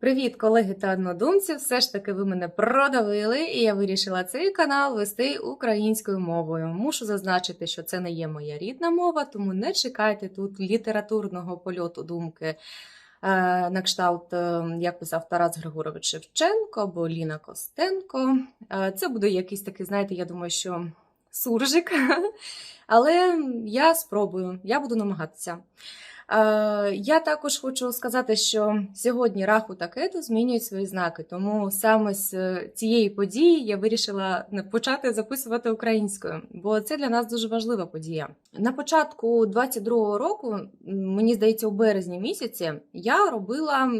Привіт, колеги та однодумці! Все ж таки ви мене продавили, і я вирішила цей канал вести українською мовою. Мушу зазначити, що це не є моя рідна мова, тому не чекайте тут літературного польоту думки е, на кшталт, е, як писав Тарас Григорович Шевченко або Ліна Костенко. Е, Це буде якийсь такий, знаєте, я думаю, що суржик. Але я спробую, я буду намагатися. Е, Я також хочу сказати, що сьогодні раху та кету змінюють свої знаки, тому саме з е, цієї події я вирішила почати записувати українською, бо це для нас дуже важлива подія. На початку 22-го року, мені здається, у березні місяці я робила,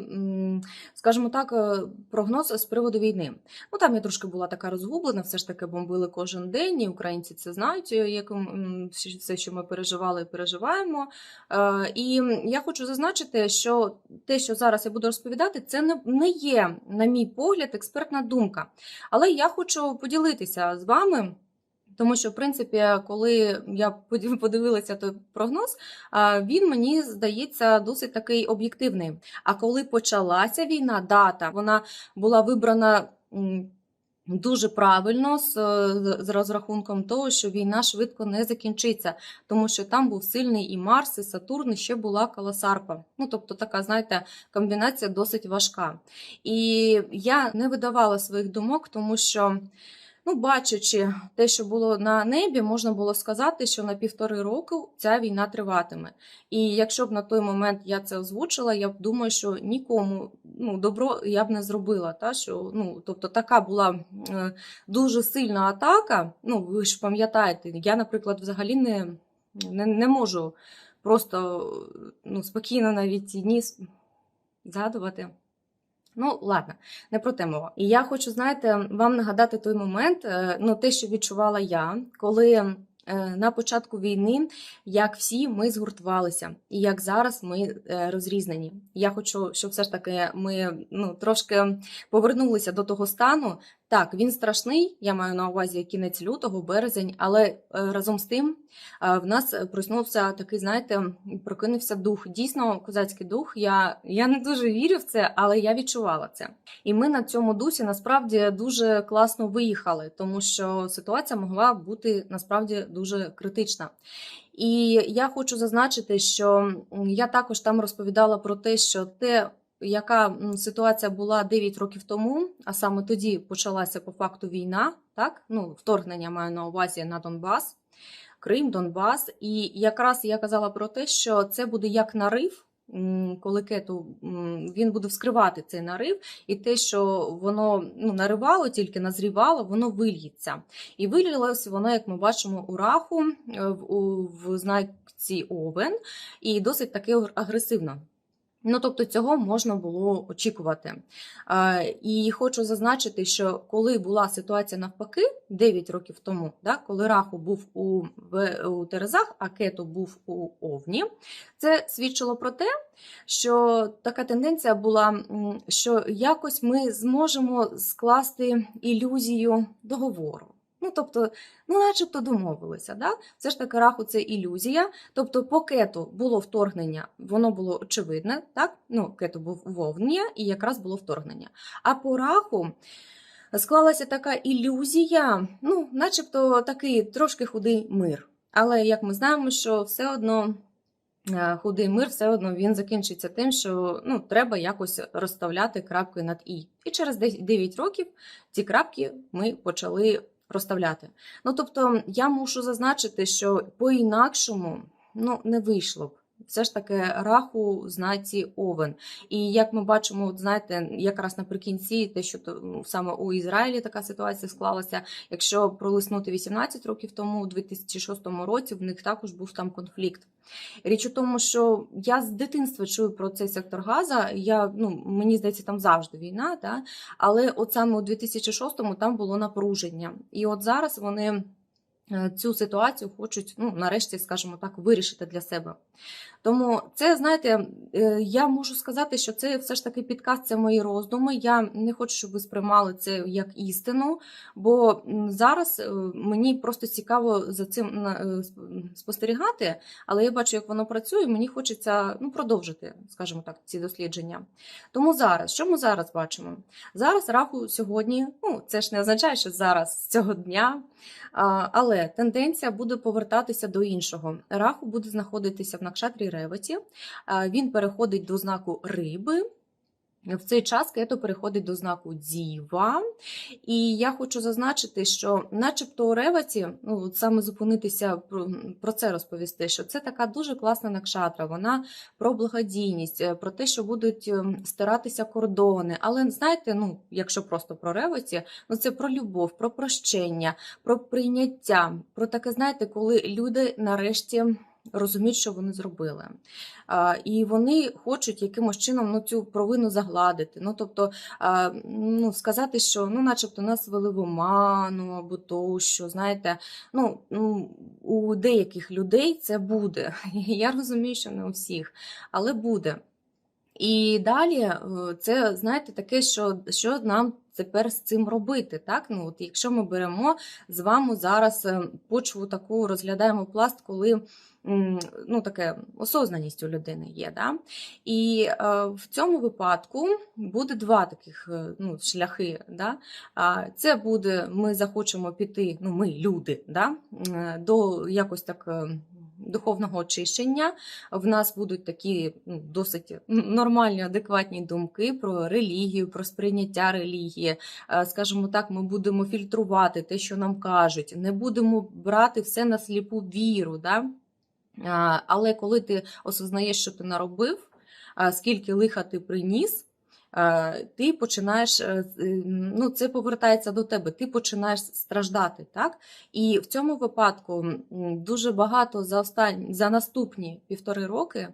скажімо так, е, прогноз з приводу війни. Ну там я трошки була така розгублена, все ж таки бомбили кожен день, і українці це знають, е, як все, що ми переживали і переживаємо. Е, І я хочу зазначити, що те, що зараз я буду розповідати, це не, не є, на мій погляд, експертна думка. Але я хочу поділитися з вами. Тому що, в принципі, коли я подивилася той прогноз, він мені здається досить такий об'єктивний. А коли почалася війна, дата вона була вибрана. Дуже правильно з, з розрахунком того, що війна швидко не закінчиться, тому що там був сильний і Марс, і Сатурн, і ще була Каласарпа. Ну тобто, така, знаєте, комбінація досить важка. І я не видавала своїх думок, тому що. Ну, бачачи те, що було на небі, можна було сказати, що на півтори року ця війна триватиме. І якщо б на той момент я це озвучила, я б думаю, що нікому ну, добро я б не зробила. Та, що, ну, тобто така була е, дуже сильна атака. Ну, ви ж пам'ятаєте, я, наприклад, взагалі не, не, не можу просто ну, спокійно навіть с- згадувати. Ну, ладно, не про те мова. І я хочу, знаєте, вам нагадати той момент, е, ну, те, що відчувала я, коли е, на початку війни, як всі ми згуртувалися, і як зараз ми е, розрізнені. Я хочу, щоб все ж таки ми ну, трошки повернулися до того стану. Так, він страшний, я маю на увазі кінець лютого, березень, але е, разом з тим е, в нас проснувся такий, знаєте, прокинувся дух. Дійсно, козацький дух. Я, я не дуже вірю в це, але я відчувала це. І ми на цьому дусі насправді дуже класно виїхали, тому що ситуація могла бути насправді дуже критична. І я хочу зазначити, що я також там розповідала про те, що те, яка ситуація була 9 років тому, а саме тоді почалася по факту війна, так ну вторгнення маю на увазі на Донбас, Крим, Донбас. І якраз я казала про те, що це буде як нарив. Коли він буде вскривати цей нарив, і те, що воно ну, наривало, тільки назрівало, воно вильється. І вилілося воно, як ми бачимо, у раху е, в, в знаці Овен, і досить таки агресивно. Ну, тобто цього можна було очікувати. І хочу зазначити, що коли була ситуація навпаки 9 років тому, да, коли Раху був у, у Терезах, а Кету був у Овні, це свідчило про те, що така тенденція була, що якось ми зможемо скласти ілюзію договору. Ну, тобто, ну, начебто домовилися. Да? Все ж таки, раху це ілюзія. Тобто, по кету було вторгнення, воно було очевидне, так? Ну, кету був вовнення, і якраз було вторгнення. А по раху склалася така ілюзія, ну, начебто такий трошки худий мир. Але як ми знаємо, що все одно. е, Худий мир все одно він закінчиться тим, що ну, треба якось розставляти крапки над і. І через 9 років ці крапки ми почали розставляти. Ну тобто, я мушу зазначити, що по-інакшому ну, не вийшло б. Все ж таки раху в знаці овен. І як ми бачимо, от знаєте, якраз наприкінці, те, що то, ну, саме у Ізраїлі така ситуація склалася. Якщо пролиснути 18 років тому, у 2006 році, в них також був там конфлікт. Річ у тому, що я з дитинства чую про цей сектор Газа. Я, ну, мені здається, там завжди війна, да? але от саме у 2006-му там було напруження. І от зараз вони цю ситуацію хочуть, ну, нарешті, скажімо так, вирішити для себе. Тому це, знаєте, е, я можу сказати, що це все ж таки підкаст, це мої роздуми. Я не хочу, щоб ви сприймали це як істину, бо зараз е, мені просто цікаво за цим е, спостерігати, але я бачу, як воно працює. Мені хочеться ну, продовжити, скажімо так, ці дослідження. Тому зараз, що ми зараз бачимо? Зараз раху сьогодні, ну це ж не означає, що зараз цього дня. А, Але тенденція буде повертатися до іншого. Раху буде знаходитися в накшатрі Реваті. Він переходить до знаку риби. В цей час кето переходить до знаку Діва. І я хочу зазначити, що, начебто, у Реваті, ну от саме зупинитися про, це розповісти, що це така дуже класна накшатра. Вона про благодійність, е, про те, що будуть ем, стиратися кордони. Але знаєте, ну, якщо просто про Реваті, ну це про любов, про прощення, про прийняття, про таке, знаєте, коли люди нарешті. Розуміють, що вони зробили. І вони хочуть якимось чином ну, цю провину загладити. Ну, тобто, ну, сказати, що ну, начебто нас вели в оману або то, що, знаєте, ну, у деяких людей це буде. Я розумію, що не у всіх, але буде. І далі е, це, знаєте, таке, що, що нам тепер з цим робити. Так? Ну, от якщо ми беремо з вами зараз е, почву таку, розглядаємо пласт, коли ну, таке осознаність у людини є. Да? І е, в цьому випадку буде два таких е, ну, шляхи. Да? Це буде, ми захочемо піти, ну, ми люди, да? до якось так. е, Духовного очищення, в нас будуть такі ну, досить нормальні, адекватні думки про релігію, про сприйняття релігії. Скажімо так, ми будемо фільтрувати те, що нам кажуть, не будемо брати все на сліпу віру. Да? Але коли ти осознаєш, що ти наробив, скільки лиха ти приніс. Ти починаєш, е, е, ну це повертається до тебе, ти починаєш страждати, так? І в цьому випадку дуже багато за останні за наступні півтори роки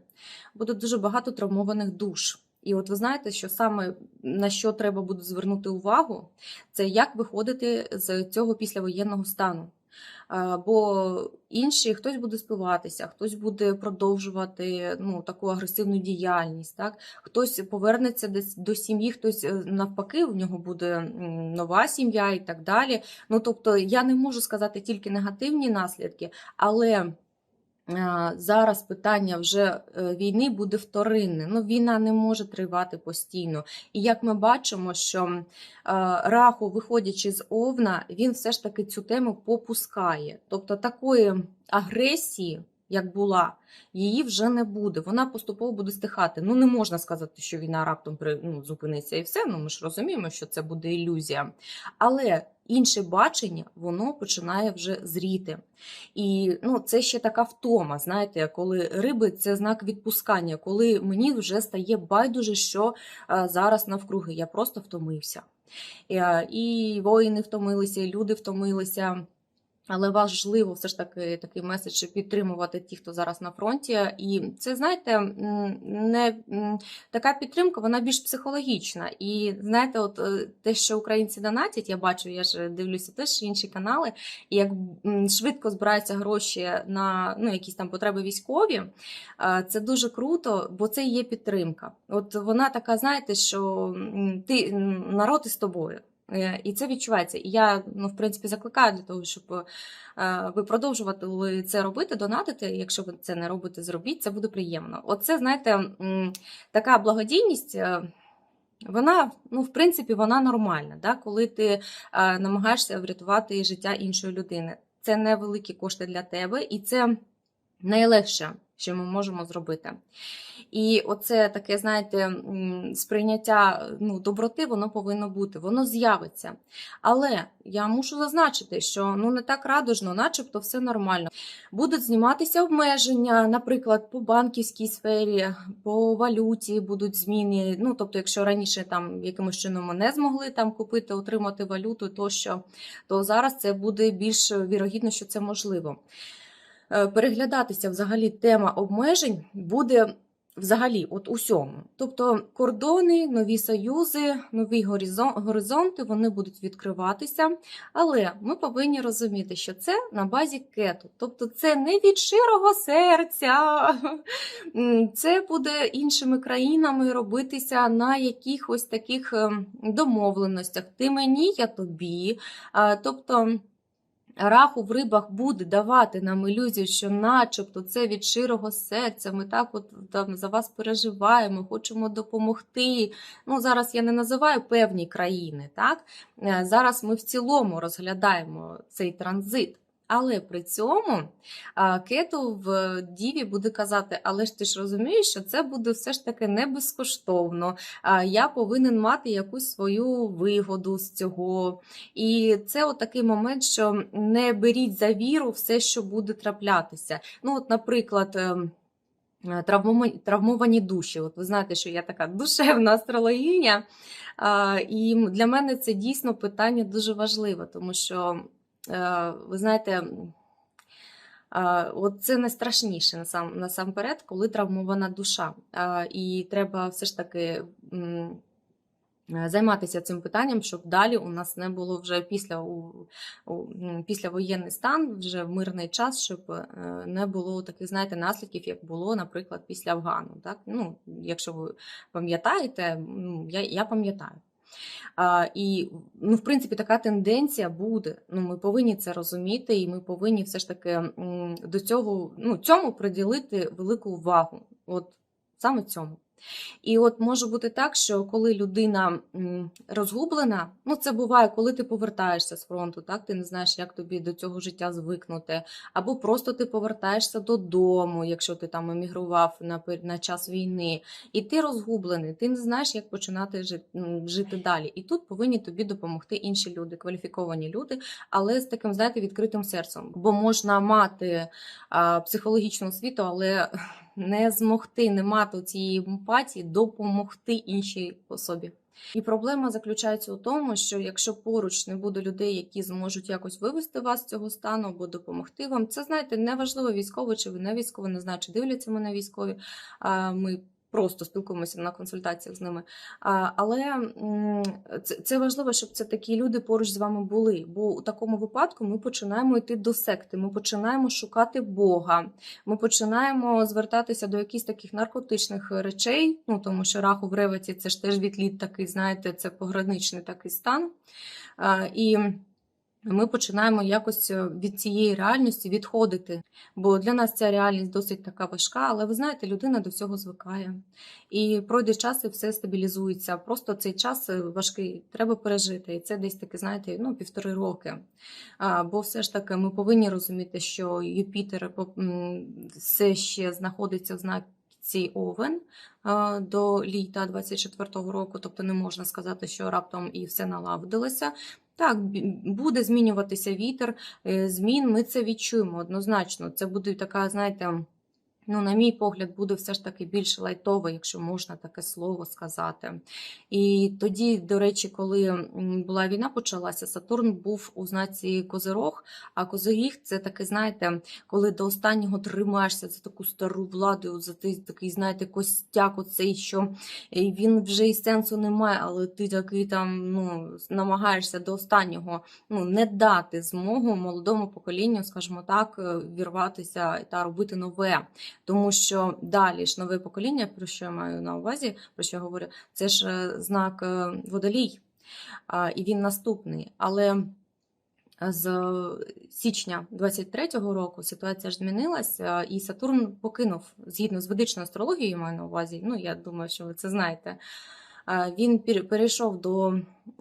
буде дуже багато травмованих душ. І от ви знаєте, що саме на що треба буде звернути увагу, це як виходити з цього післявоєнного стану. А, Бо інші хтось буде спиватися, хтось буде продовжувати ну, таку агресивну діяльність, так? хтось повернеться десь до сім'ї, хтось е, навпаки, в нього буде нова сім'я і так далі. Ну, тобто, я не можу сказати тільки негативні наслідки, але зараз питання вже е, війни буде вторинне. Ну, війна не може тривати постійно. І як ми бачимо, що е, раху, виходячи з овна, він все ж таки цю тему попускає. Тобто такої агресії, як була, її вже не буде. Вона поступово буде стихати. Ну не можна сказати, що війна раптом ну, зупиниться і все. Ну ми ж розуміємо, що це буде ілюзія. Але інше бачення воно починає вже зріти. І ну, це ще така втома. Знаєте, коли риби це знак відпускання, коли мені вже стає байдуже, що е, зараз навкруги. Я просто втомився. Е, І воїни втомилися, і люди втомилися. Але важливо все ж таки такий меседж підтримувати ті, хто зараз на фронті. І це, знаєте, не така підтримка, вона більш психологічна. І знаєте, от е, те, що українці донатять, я бачу, я ж дивлюся теж інші канали, і як швидко збираються гроші на ну, якісь там потреби військові, е, це дуже круто, бо це є підтримка. От вона така, знаєте, що ти народ із тобою. І це відчувається. І я, ну, в принципі, закликаю для того, щоб е, ви продовжували це робити, донатити. Якщо ви це не робите, зробіть, це буде приємно. Оце, знаєте, така благодійність. е, Вона, ну, в принципі, вона нормальна, да? коли ти е, намагаєшся врятувати життя іншої людини. Це невеликі кошти для тебе, і це найлегше, що ми можемо зробити. І оце таке, знаєте, сприйняття ну, доброти, воно повинно бути, воно з'явиться. Але я мушу зазначити, що ну не так радужно, начебто все нормально. Будуть зніматися обмеження, наприклад, по банківській сфері, по валюті будуть зміни. Ну, тобто, якщо раніше там якимось чином ми не змогли там купити, отримати валюту, тощо, то зараз це буде більш вірогідно, що це можливо. Е, Переглядатися взагалі тема обмежень буде Взагалі, от усьому. Тобто кордони, нові союзи, нові горизонти вони будуть відкриватися. Але ми повинні розуміти, що це на базі кету. Тобто, це не від щирого серця, це буде іншими країнами робитися на якихось таких ем, домовленостях. Ти мені, я тобі. Тобто. Раху в рибах буде давати нам ілюзію, що начебто це від щирого серця, ми так от там за вас переживаємо, хочемо допомогти. Ну, зараз я не називаю певні країни, так? Е, Зараз ми в цілому розглядаємо цей транзит. Але при цьому кету в Діві буде казати: але ж ти ж розумієш, що це буде все ж таки не безкоштовно. Я повинен мати якусь свою вигоду з цього. І це от такий момент, що не беріть за віру все, що буде траплятися. Ну, от, наприклад. ем, Травмовані, душі. От ви знаєте, що я така душевна астрологиня, і для мене це дійсно питання дуже важливе, тому що, ви знаєте, От це найстрашніше насам, насамперед, коли травмована душа. І треба все ж таки е, займатися цим питанням, щоб далі у нас не було вже після, у, у, м, післявоєнний стан, вже в мирний час, щоб е, не було таких, знаєте, наслідків, як було, наприклад, після Афгану. Так? Ну, якщо ви пам'ятаєте, я, я пам'ятаю. А, і, ну, в принципі, така тенденція буде. Ну, ми повинні це розуміти, і ми повинні все ж таки до цього ну, цьому приділити велику увагу. От саме цьому. І от може бути так, що коли людина розгублена, ну це буває, коли ти повертаєшся з фронту, так ти не знаєш, як тобі до цього життя звикнути, або просто ти повертаєшся додому, якщо ти там емігрував на, на час війни, і ти розгублений, ти не знаєш, як починати жити, далі. І тут повинні тобі допомогти інші люди, кваліфіковані люди, але з таким, знаєте, відкритим серцем. Бо можна мати а, психологічну освіту, але не змогти не мати цієї емпатії, допомогти іншій особі. І проблема заключається у тому, що якщо поруч не буде людей, які зможуть якось вивести вас з цього стану або допомогти вам, це знаєте, неважливо військово чи ви не військово, не знаю, чи дивляться мене військові. Ми просто спілкуємося на консультаціях з ними. Але це, важливо, щоб це такі люди поруч з вами були. Бо у такому випадку ми починаємо йти до секти, ми починаємо шукати Бога, ми починаємо звертатися до якихось таких наркотичних речей, ну тому що раху в реваті це ж теж відліт такий, знаєте, це пограничний такий стан. І ми починаємо якось е, від цієї реальності відходити. Бо для нас ця реальність досить така важка, але ви знаєте, людина до всього звикає. І пройде час і все стабілізується. Просто цей час е, важкий, треба пережити. І це десь таки, знаєте, ну, півтори роки. А, Бо все ж таки ми повинні розуміти, що Юпітер по- все ще знаходиться в знаці Овен до літа 24-го року, тобто не можна сказати, що раптом і все налагодилося. Так, буде змінюватися вітер, е, змін ми це відчуємо однозначно. Це буде така, знаєте, ну, на мій погляд, буде все ж таки більш лайтово, якщо можна таке слово сказати. І тоді, до речі, коли була війна почалася, Сатурн був у знаці Козирог, а Козиріг це таке, знаєте, коли до останнього тримаєшся за таку стару владу, за такий, знаєте, костяк, оцей, що він вже і сенсу немає, але ти такий там ну, намагаєшся до останнього ну, не дати змогу молодому поколінню, скажімо так, е, вірватися та робити нове. Тому що далі ж нове покоління, про що я маю на увазі, про що я говорю, це ж е, знак е, водолій, і він наступний. Але з січня 23-го року ситуація ж змінилася, і Сатурн покинув згідно з ведичною астрологією, маю на увазі. Ну я думаю, що ви це знаєте. Він перейшов до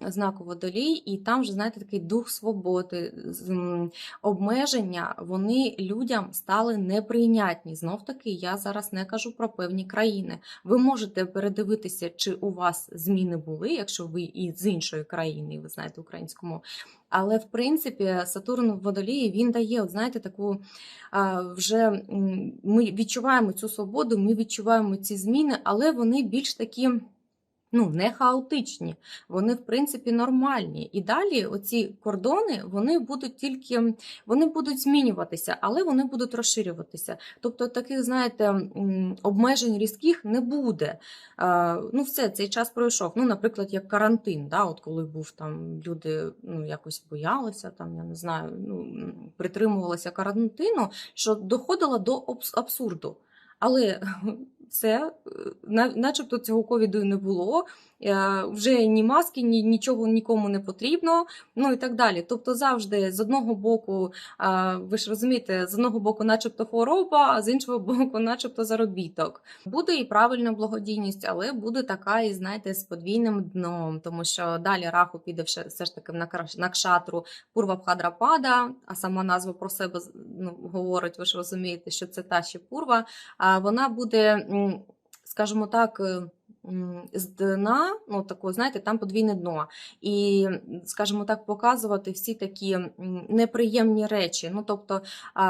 знаку водолій, і там вже знаєте такий дух свободи, обмеження. Вони людям стали неприйнятні. Знов таки, я зараз не кажу про певні країни. Ви можете передивитися, чи у вас зміни були, якщо ви і з іншої країни, ви знаєте українську мову. Але в принципі Сатурн в водолії він дає, от знаєте, таку вже ми відчуваємо цю свободу, ми відчуваємо ці зміни, але вони більш такі. Ну, не хаотичні, вони, в принципі, нормальні. І далі оці кордони вони будуть тільки вони будуть змінюватися, але вони будуть розширюватися. Тобто, таких, знаєте, обмежень різких не буде. Ну, все, цей час пройшов. Ну, наприклад, як карантин, да, от коли був там люди ну, якось боялися, там, я не знаю, ну, притримувалися карантину, що доходило до абсурду. Але все, е, начебто цього ковіду не було. е, Вже ні маски, ні нічого нікому не потрібно, ну і так далі. Тобто, завжди з одного боку, ви ж розумієте, з одного боку, начебто хвороба, а з іншого боку, начебто заробіток. Буде і правильна благодійність, але буде така, і знаєте, з подвійним дном, тому що далі раху піде все, ж таки в накшатру Пурва Бхадрапада, а сама назва про себе ну, говорить, ви ж розумієте, що це та ще Пурва. А вона буде, скажімо так, з дна, ну такого, знаєте, там подвійне дно. І, скажімо так, показувати всі такі неприємні речі. Ну, тобто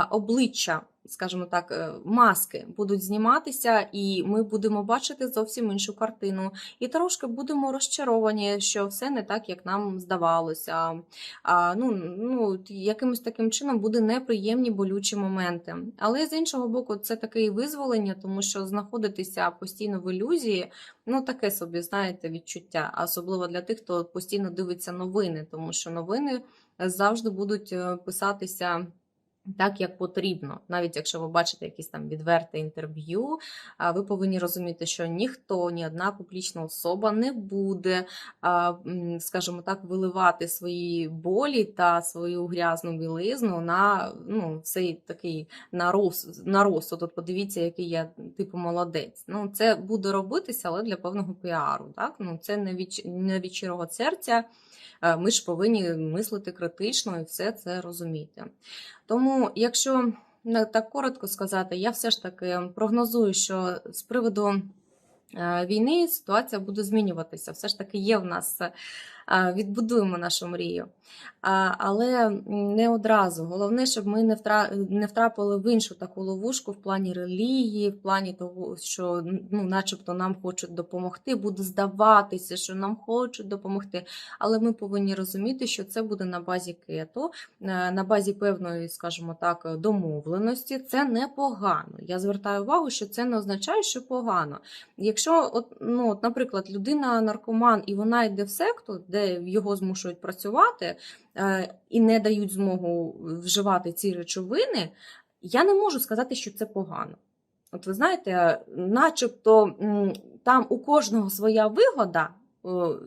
обличчя, скажімо так, е, маски будуть зніматися, і ми будемо бачити зовсім іншу картину. І трошки будемо розчаровані, що все не так, як нам здавалося. А, ну, ну, якимось таким чином буде неприємні болючі моменти. Але з іншого боку, це таке і визволення, тому що знаходитися постійно в ілюзії, ну таке собі, знаєте, відчуття, особливо для тих, хто постійно дивиться новини, тому що новини завжди будуть е, писатися. Так, як потрібно, навіть якщо ви бачите якісь там відверте інтерв'ю, ви повинні розуміти, що ніхто, ні одна публічна особа не буде, скажімо так, виливати свої болі та свою грязну білизну на ну, цей такий на роз, на розсуд. От подивіться, який я типу молодець. Ну, це буде робитися, але для певного піару. Так? Ну, це не від, не від щирого серця. Ми ж повинні мислити критично і все це розуміти. Тому, якщо не так коротко сказати, я все ж таки прогнозую, що з приводу е, війни ситуація буде змінюватися. Все ж таки є в нас, е, відбудуємо нашу мрію. Але не одразу. Головне, щоб ми не не втрапили в іншу таку ловушку в плані релігії, в плані того, що ну, начебто нам хочуть допомогти, буде здаватися, що нам хочуть допомогти. Але ми повинні розуміти, що це буде на базі кето, е, на базі певної, скажімо так, домовленості. Це непогано. Я звертаю увагу, що це не означає, що погано. Якщо, от, ну, от, наприклад, людина наркоман і вона йде в секту, де його змушують працювати е, і не дають змогу вживати ці речовини, я не можу сказати, що це погано. От ви знаєте, начебто там у кожного своя вигода.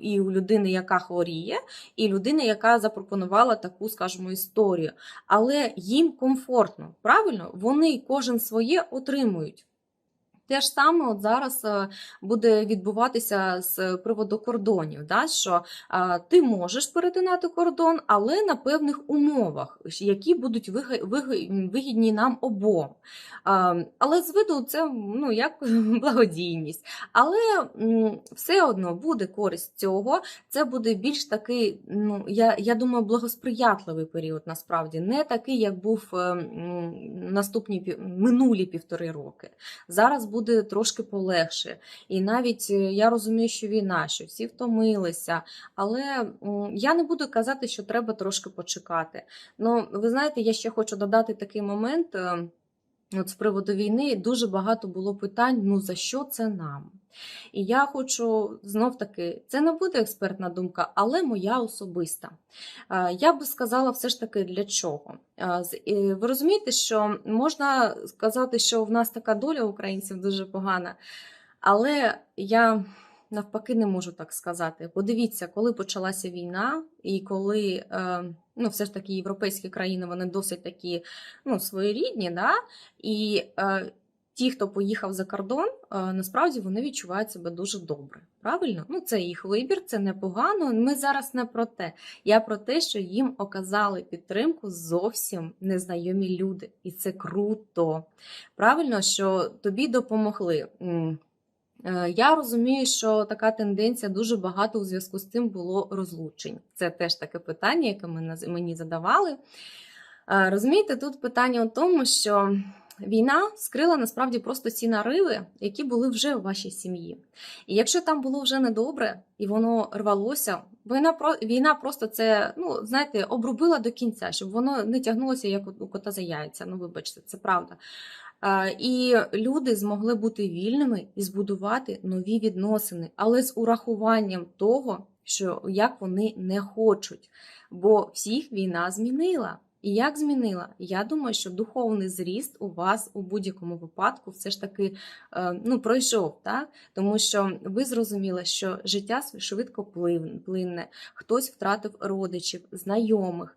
І у людини, яка хворіє, і людини, яка запропонувала таку, скажімо, історію. Але їм комфортно, правильно? Вони кожен своє отримують. Те ж саме от зараз е, буде відбуватися з приводу кордонів, да, що а, ти можеш перетинати кордон, але на певних умовах, які будуть вигідні нам обом. А, але з виду це ну, як благодійність. Але все одно буде користь цього. Це буде більш такий, ну я, я думаю, благосприятливий період насправді, не такий, як був е, м, наступні минулі півтори роки. Зараз буде трошки полегше. І навіть е, я розумію, що війна, що всі втомилися, але я не буду казати, що треба трошки почекати. Ну, ви знаєте, я ще хочу додати такий момент. От з приводу війни дуже багато було питань: ну за що це нам? І я хочу знов таки, це не буде експертна думка, але моя особиста. Я би сказала, все ж таки для чого. Ви розумієте, що можна сказати, що в нас така доля українців дуже погана, але я навпаки не можу так сказати. Подивіться, коли почалася війна, і коли е, ну, все ж таки європейські країни вони досить такі ну, своєрідні, да? і е, ті, хто поїхав за кордон, е, насправді вони відчувають себе дуже добре. Правильно? Ну, це їх вибір, це непогано. Ми зараз не про те. Я про те, що їм оказали підтримку зовсім незнайомі люди, і це круто. Правильно, що тобі допомогли. Е, Я розумію, що така тенденція дуже багато у зв'язку з цим було розлучень. Це теж таке питання, яке мене- мені задавали. Е, Розумієте, тут питання у тому, що війна скрила насправді просто ці нариви, які були вже в вашій сім'ї. І якщо там було вже недобре і воно рвалося, війна війна просто це, ну знаєте, обрубила до кінця, щоб воно не тягнулося як у кота за яйця. Ну, вибачте, це правда. І люди змогли бути вільними і збудувати нові відносини, але з урахуванням того, що як вони не хочуть, бо всіх війна змінила. І як змінила? Я думаю, що духовний зріст у вас у будь-якому випадку все ж таки е, ну, пройшов, так? тому що ви зрозуміли, що життя швидко плинне, хтось втратив родичів, знайомих.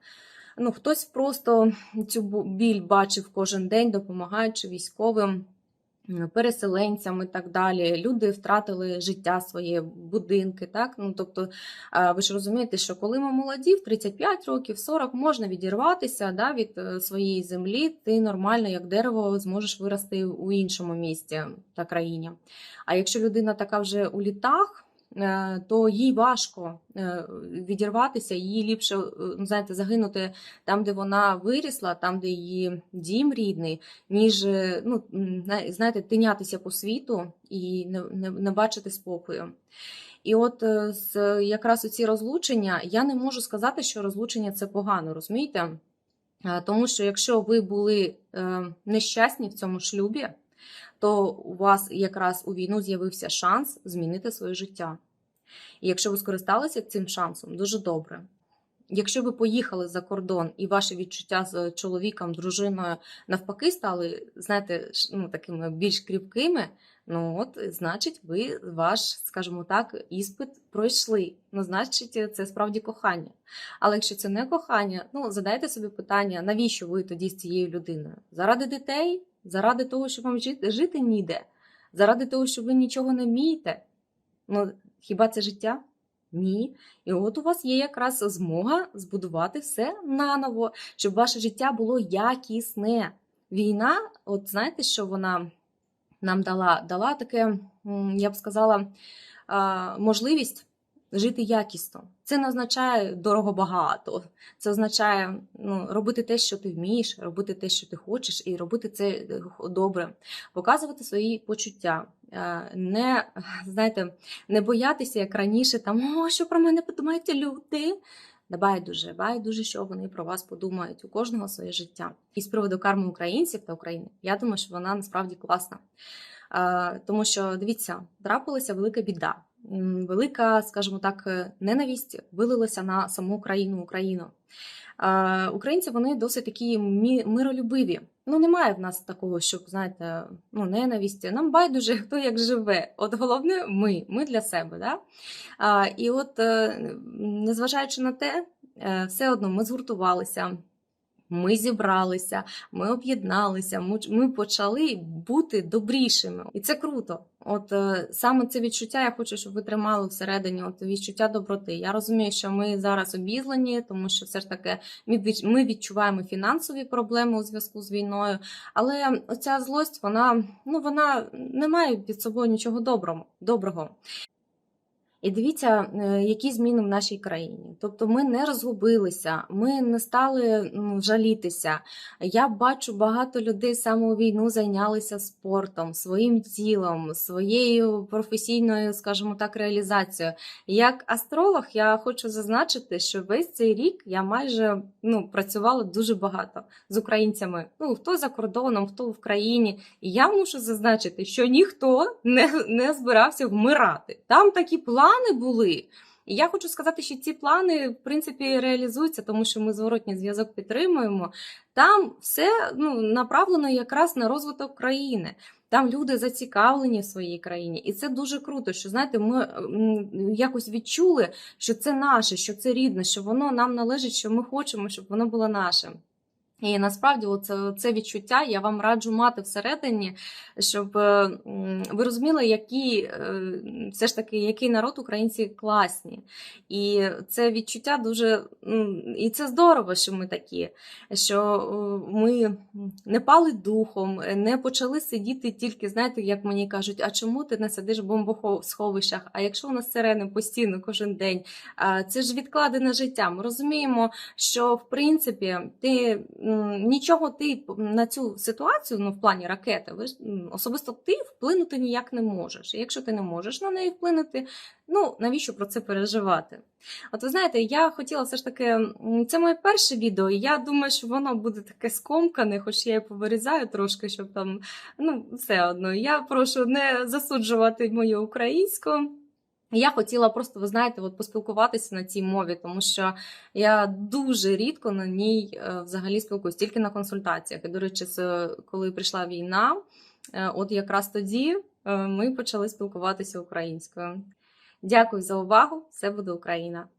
Ну, хтось просто цю біль бачив кожен день, допомагаючи військовим переселенцям і так далі. Люди втратили життя своє, будинки. Так? Ну, тобто, ви ж розумієте, що коли ми молоді, в 35 років, 40, можна відірватися да, від е, своєї землі, ти нормально, як дерево, зможеш вирости у іншому місті та країні. А якщо людина така вже у літах, то їй важко е, відірватися, їй ліпше е, ну, знаєте, загинути там, де вона вирісла, там, де її дім рідний, ніж е, ну, знаєте, тинятися по світу і не, не, не бачити спокою. І от е, з якраз оці розлучення, я не можу сказати, що розлучення це погано, розумієте? Е, Тому що якщо ви були е, нещасні в цьому шлюбі, то у вас якраз у війну з'явився шанс змінити своє життя. І якщо ви скористалися цим шансом, дуже добре. Якщо ви поїхали за кордон і ваші відчуття з чоловіком, дружиною навпаки стали, знаєте, ну, такими більш кріпкими, ну от, значить, ви ваш, скажімо так, іспит пройшли. Ну, значить, це справді кохання. Але якщо це не кохання, ну задайте собі питання, навіщо ви тоді з цією людиною? Заради дітей? Заради того, що вам жити, жити ніде? Заради того, що ви нічого не вмієте? Ну, хіба це життя? Ні. І от у вас є якраз змога збудувати все наново, щоб ваше життя було якісне. Війна, от знаєте, що вона нам дала? Дала таке, я б сказала, можливість жити якісно. Це не означає дорого багато. Це означає ну, робити те, що ти вмієш, робити те, що ти хочеш, і робити це е, добре, показувати свої почуття. Е, Не знаєте, не боятися, як раніше, там о, що про мене подумають люди. Да байдуже, байдуже, що вони про вас подумають. У кожного своє життя. І з приводу карми українців та України, я думаю, що вона насправді класна. Е, Тому що дивіться, трапилася велика біда. Велика, скажімо так, е, ненависть вилилася на саму країну Україну. Українці вони досить такі миролюбиві. Ну, немає в нас такого, щоб знаєте, ну, ненависті. Нам байдуже, хто як живе. От головне, ми, ми для себе. Да? І от, е, незважаючи на те, е, все одно ми згуртувалися. Ми зібралися, ми об'єдналися, ми, почали бути добрішими, і це круто. От е, саме це відчуття я хочу, щоб ви тримали всередині. От відчуття доброти. Я розумію, що ми зараз обізлені, тому що все ж таки ми відчуваємо фінансові проблеми у зв'язку з війною. Але оця злость, вона ну вона не має під собою нічого доброго. І дивіться, е, які зміни в нашій країні. Тобто ми не розгубилися, ми не стали ну, жалітися. Я бачу багато людей саме у війну зайнялися спортом, своїм тілом, своєю професійною, скажімо так, реалізацією. Як астролог, я хочу зазначити, що весь цей рік я майже ну, працювала дуже багато з українцями. Ну хто за кордоном, хто в країні. І я мушу зазначити, що ніхто не, не збирався вмирати. Там такі плани були. І я хочу сказати, що ці плани, в принципі, реалізуються, тому що ми зворотній зв'язок підтримуємо. Там все ну, направлено якраз на розвиток країни. Там люди зацікавлені в своїй країні, і це дуже круто. Що знаєте, ми якось відчули, що це наше, що це рідне, що воно нам належить, що ми хочемо, щоб воно було нашим. І насправді, оце, це відчуття я вам раджу мати всередині, щоб е, ви розуміли, які е, все ж таки який народ українці класні. І це відчуття дуже і це здорово, що ми такі, що е, ми не пали духом, не почали сидіти тільки, знаєте, як мені кажуть, а чому ти не сидиш в бомбосховищах? А якщо у нас сирени постійно кожен день, це ж відкладене життя. Ми розуміємо, що в принципі ти нічого ти на цю ситуацію, ну в плані ракети, ви особисто ти вплинути ніяк не можеш. І якщо ти не можеш на неї вплинути, ну навіщо про це переживати? От ви знаєте, я хотіла все ж таки, це моє перше відео, і я думаю, що воно буде таке скомкане, хоч я і повирізаю трошки, щоб там, ну, все одно. Я прошу не засуджувати мою українську. Я хотіла просто, ви знаєте, от поспілкуватися на цій мові, тому що я дуже рідко на ній е, взагалі спілкуюсь, тільки на консультаціях. І, до речі, з- коли прийшла війна, е, от якраз тоді е, ми почали спілкуватися українською. Дякую за увагу! Все буде Україна!